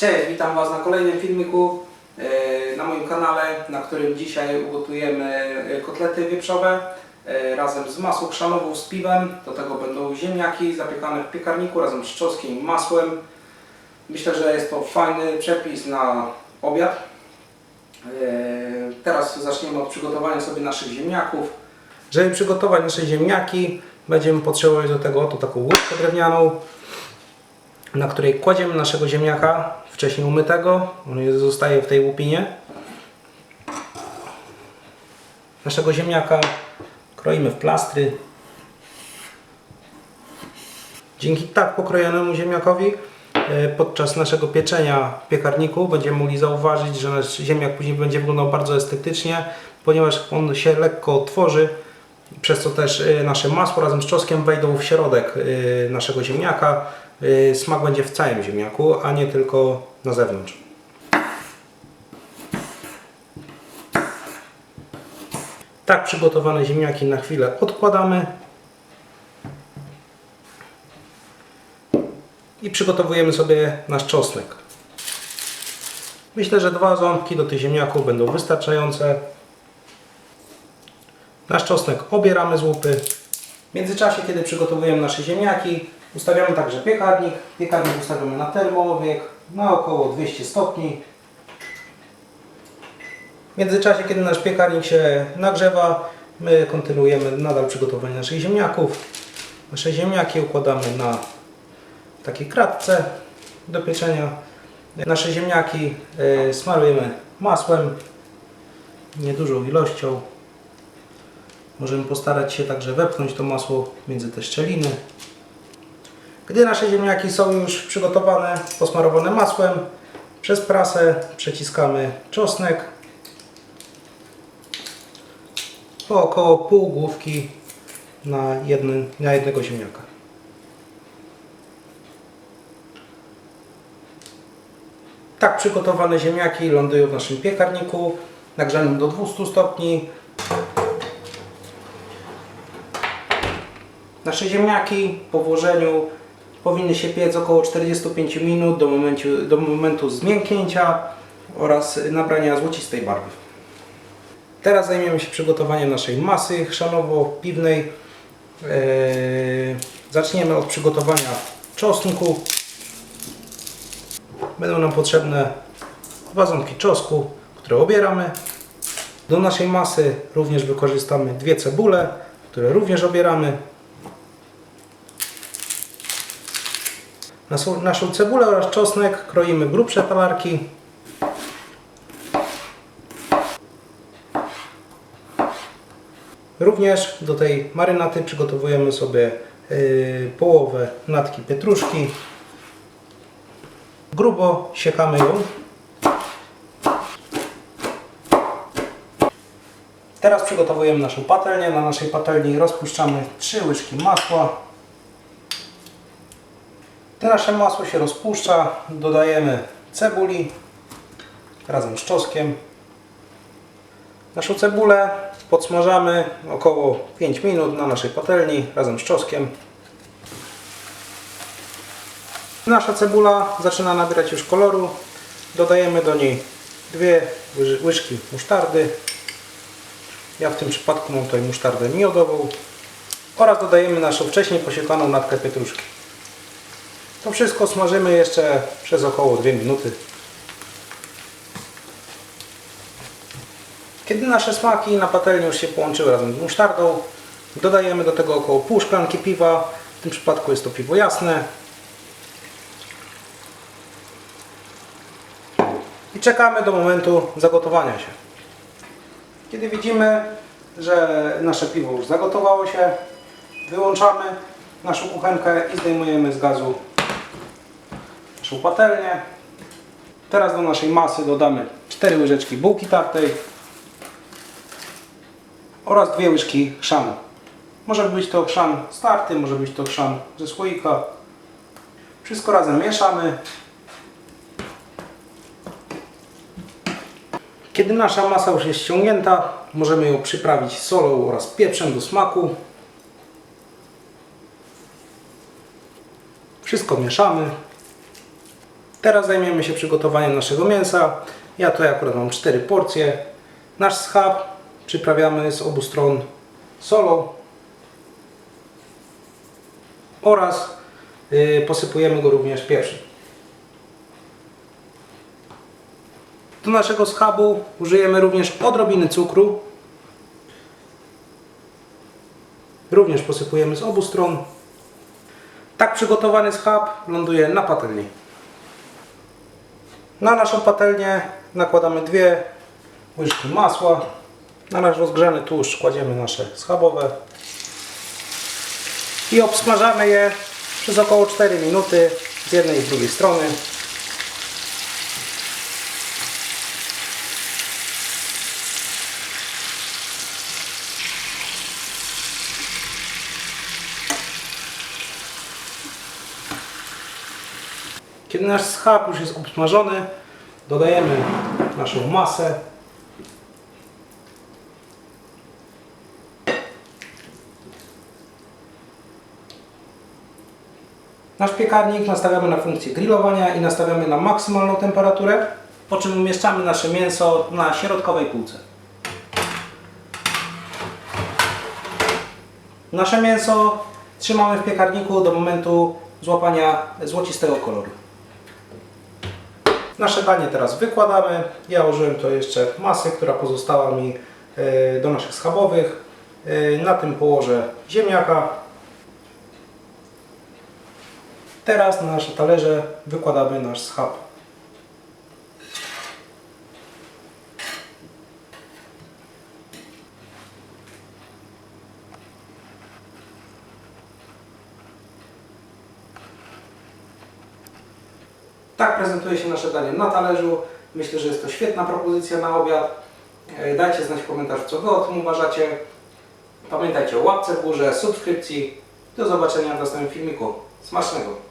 Cześć, witam Was na kolejnym filmiku e, na moim kanale, na którym dzisiaj ugotujemy e, kotlety wieprzowe e, razem z masą chrzanową z piwem. Do tego będą ziemniaki zapiekane w piekarniku razem z czosnkiem i masłem. Myślę, że jest to fajny przepis na obiad. Teraz zaczniemy od przygotowania sobie naszych ziemniaków. Żeby przygotować nasze ziemniaki, będziemy potrzebować do tego oto taką łyżkę drewnianą, na której kładziemy naszego ziemniaka, wcześniej umytego. On zostaje w tej łupinie. Naszego ziemniaka kroimy w plastry. Dzięki tak pokrojonemu ziemniakowi e, podczas naszego pieczenia w piekarniku będziemy mogli zauważyć, że nasz ziemniak później będzie wyglądał bardzo estetycznie, ponieważ on się lekko otworzy, przez co też e, nasze masło razem z czosnkiem wejdą w środek e, naszego ziemniaka. E, Smak będzie w całym ziemniaku, a nie tylko na zewnątrz. Tak przygotowane ziemniaki na chwilę odkładamy. I przygotowujemy sobie nasz czosnek. Myślę, że dwa ząbki do tych ziemniaków będą wystarczające. Nasz czosnek obieramy z łupy. W międzyczasie, kiedy przygotowujemy nasze ziemniaki, ustawiamy także piekarnik. Piekarnik ustawiamy na termoobieg na około 200 stopni. W międzyczasie, kiedy nasz piekarnik się nagrzewa, my kontynuujemy nadal przygotowanie naszych ziemniaków. Nasze ziemniaki układamy na takiej kratce do pieczenia. Nasze ziemniaki y, smarujemy masłem, niedużą ilością. Możemy postarać się także wepchnąć to masło między te szczeliny. Gdy nasze ziemniaki są już przygotowane, posmarowane masłem, przez prasę przeciskamy czosnek po około pół główki na, jedny, na jednego ziemniaka. Tak przygotowane ziemniaki lądują w naszym piekarniku nagrzanym do 200 stopni. Nasze ziemniaki po włożeniu powinny się piec około 45 minut do momentu, do momentu zmięknięcia oraz nabrania złocistej barwy. Teraz zajmiemy się przygotowaniem naszej masy chrzanowo-piwnej. Eee, zaczniemy od przygotowania czosnku. Będą nam potrzebne dwa ząbki czosnku, które obieramy. Do naszej masy również wykorzystamy dwie cebule, które również obieramy. Naszą, cebulę oraz czosnek kroimy grubsze talarki. Również do tej marynaty przygotowujemy sobie yy, połowę natki pietruszki. Grubo siekamy ją. Teraz przygotowujemy naszą patelnię. Na naszej patelni rozpuszczamy 3 łyżki masła. Nasze masło się rozpuszcza, dodajemy cebuli razem z czosnkiem. Naszą cebulę podsmażamy około 5 minut na naszej patelni razem z czosnkiem. Nasza cebula zaczyna nabierać już koloru. Dodajemy do niej dwie łyż- łyżki musztardy. Ja w tym przypadku mam tutaj musztardę miodową. Oraz dodajemy naszą wcześniej posiekaną natkę pietruszki. To wszystko smażymy jeszcze przez około 2 minuty. Kiedy nasze smaki na patelni już się połączyły razem z musztardą, dodajemy do tego około pół szklanki piwa. W tym przypadku jest to piwo jasne. I czekamy do momentu zagotowania się. Kiedy widzimy, że nasze piwo już zagotowało się, wyłączamy naszą kuchenkę i zdejmujemy z gazu naszą patelnię. Teraz do naszej masy dodamy 4 łyżeczki bułki tartej oraz 2 łyżki chrzanu. Może być to chrzan starty, może być to chrzan ze słoika. Wszystko razem mieszamy. Kiedy nasza masa już jest ściągnięta, możemy ją przyprawić solą oraz pieprzem do smaku. Wszystko mieszamy. Teraz zajmiemy się przygotowaniem naszego mięsa. Ja tutaj akurat mam 4 porcje. Nasz schab przyprawiamy z obu stron solą oraz y, posypujemy go również pieprzem. Do naszego schabu użyjemy również odrobiny cukru. Również posypujemy z obu stron. Tak przygotowany schab ląduje na patelni. Na naszą patelnię nakładamy dwie łyżki masła. Na nasz rozgrzany tłuszcz kładziemy nasze schabowe i obsmażamy je przez około 4 minuty z jednej i z drugiej strony. Kiedy nasz schab już jest obsmażony, dodajemy naszą masę. Nasz piekarnik nastawiamy na funkcję grillowania i nastawiamy na maksymalną temperaturę, po czym umieszczamy nasze mięso na środkowej półce. Nasze mięso trzymamy w piekarniku do momentu złapania złocistego koloru. Nasze danie teraz wykładamy. Ja użyłem to jeszcze masy, która pozostała mi e, do naszych schabowych. E, Na tym położę ziemniaka. Teraz na nasze talerze wykładamy nasz schab. Tak prezentuje się nasze danie na talerzu. Myślę, że jest to świetna propozycja na obiad. E, Dajcie znać w komentarzu, co Wy o tym uważacie. Pamiętajcie o łapce w górze, subskrypcji. Do zobaczenia w następnym filmiku. Smacznego!